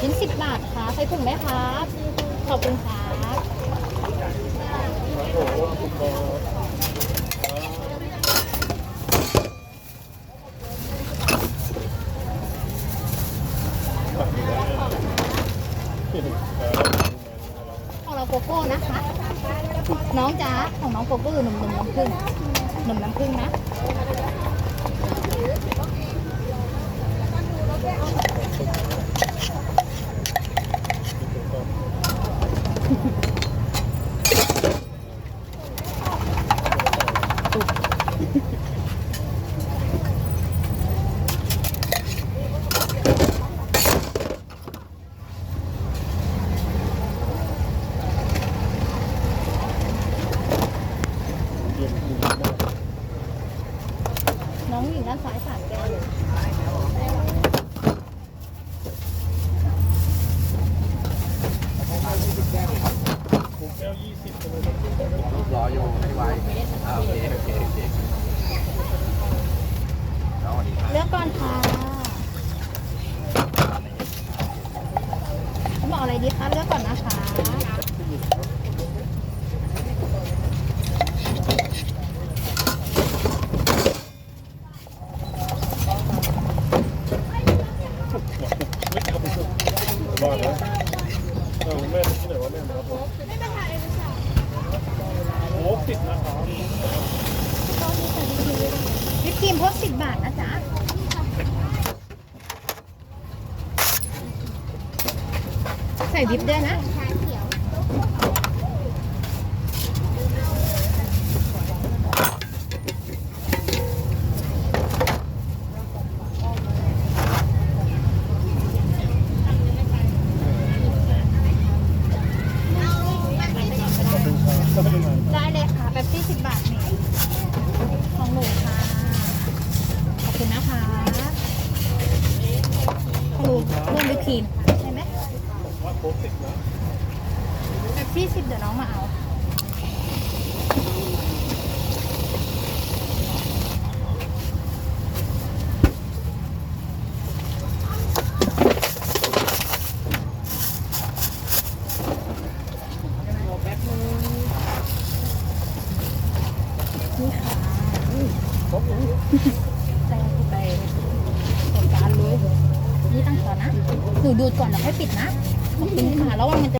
ชิ้นสิบบาทค่ะใส่ถุงไหมครับขอบคุณครับของเราโกโก้นะคะ น้องจ๋าของน้องโกโก้หนุ่มหนุ่มน้ำผึ้งหนุ่มน้ำผึ้งนะ น้องอยู่ด้านซ้ายสามแก้วเลย รออยู่ไม่ไหวอ่าโอเคโอเคโอเคเอาอันนี้ เลือกก่อนค่ะ เขาบอกอะไรดีคะเลือกก่อนนะคะบ้านนะเออแม่ที่ไหนวะแม่นะครับผมโอ้ติดนะครับ วิปครีมพวกสิบบาทนะจ๊ะ ใส่วิปด้วยนะก็เป็นได้เลยค่ะแป๊บซี่สิบบาทนี่ของหนูค่ะ ขอบคุณนะคะของหนูรวมวิปครีม โค้กติดนะแป๊บซี่สิบเดี๋ยวน้องมาเอา นี่ค่ะแต่ไปโครงการเลยนี่ตั้งก่อนนะ หนูดูดก่อนแล้วค่อยปิดนะ ขอบคุณค่ะระวังมันจะ